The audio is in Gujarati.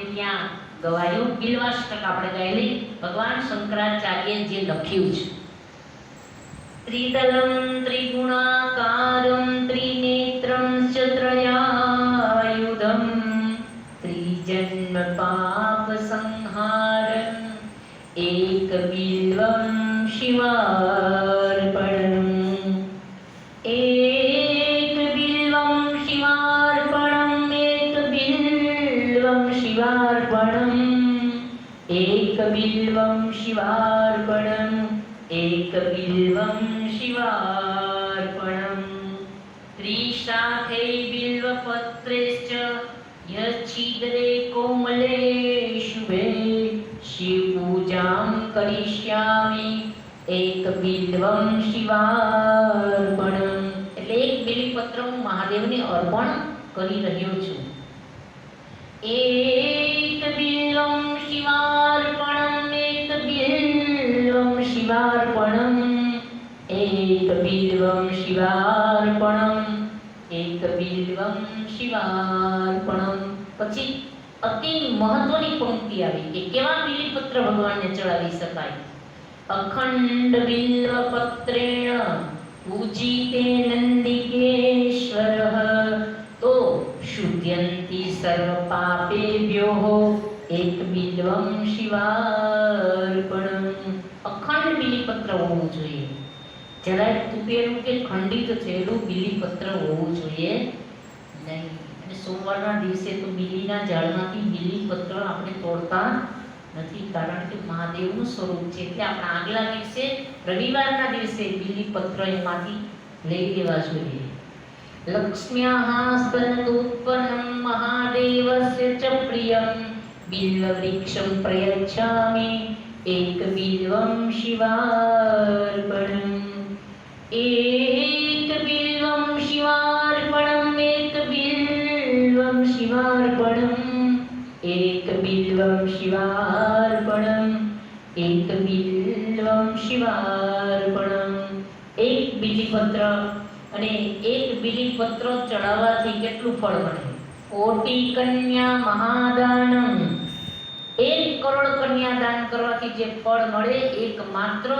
આપણે ત્યાં ગવાયું. બિલવાષ્ટક આપણે ગાયેલી. ભગવાન શંકરાચાર્ય જે લખ્યું છે. ત્રિદલમ ત્રિગુણાકારમ ત્રિનેત્રમ ચ ત્રયાયુધમ ત્રિજન્મ પાપ સંહારમ. એક બિલ્વમ શિવાર્પણમ શિવાર્પણમ એક બિલ્વમ શિવાર્પણમ એક બિલ્વમ શિવાર્પણમ ત્રિશાખૈ બિલ્વપત્રેશ્ચ યચ્છિદ્રે કોમલે શુભે શિવપૂજાં કરિષ્યામિ એક બિલ્વમ શિવાર્પણમ એટલે એક બિલીપત્ર હું મહાદેવને અર્પણ કરી રહ્યો છું. એક શિવાર્પણમ એક બિલ્વમ શિવાર્પણમ એક બિલ્વમ શિવાર્પણમ પછી અતિ મહત્વની પંક્તિ આવી કે કેવા બિલીપત્ર ભગવાનને ચડાવી શકાય? અખંડ બિલ્વપત્રેણ પૂજીતે નંદિકેશ્વર તો શુદ્ધ્યંતિ સર્વ પાપેભ્યો એક બિલ્વમ શિવાર્પણમ અખંડ પત્ર હોવું જોઈએ. જરાય તૂટેલું કે ખંડિત થયેલું બીલીપત્ર હોવું જોઈએ નહીં. અને સોમવારના દિવસે તો બીલીના ઝાડમાંથી બીલીપત્ર આપણે તોડતા નથી કારણ કે મહાદેવનું સ્વરૂપ છે. એટલે આપણે આગલા દિવસે, રવિવારના દિવસે બીલીપત્ર એમાંથી લઈ લેવા જોઈએ. લક્ષ્મ્યા સ્કંદોત્પન્નમ મહાદેવસ્ય ચ પ્રિયમ. બિલ્વવૃક્ષમ પ્રયચ્છામિ. एकबिल्वं शिवार्पणम् एकबिल्वं शिवार्पणम् एकबिल्वं शिवार्पणम् एकबिल्वं शिवार्पणम् એકબિલ્વમ શિવાર્પણમ એક બીલીપત્ર અને એક બીલીપત્ર ચડાવવાથી કેટલું ફળ મળે કોટી કન્યા મહાદાનમ એક કરોડ કન્યા દાન કરવાથી જે ફળ મળે એક માત્ર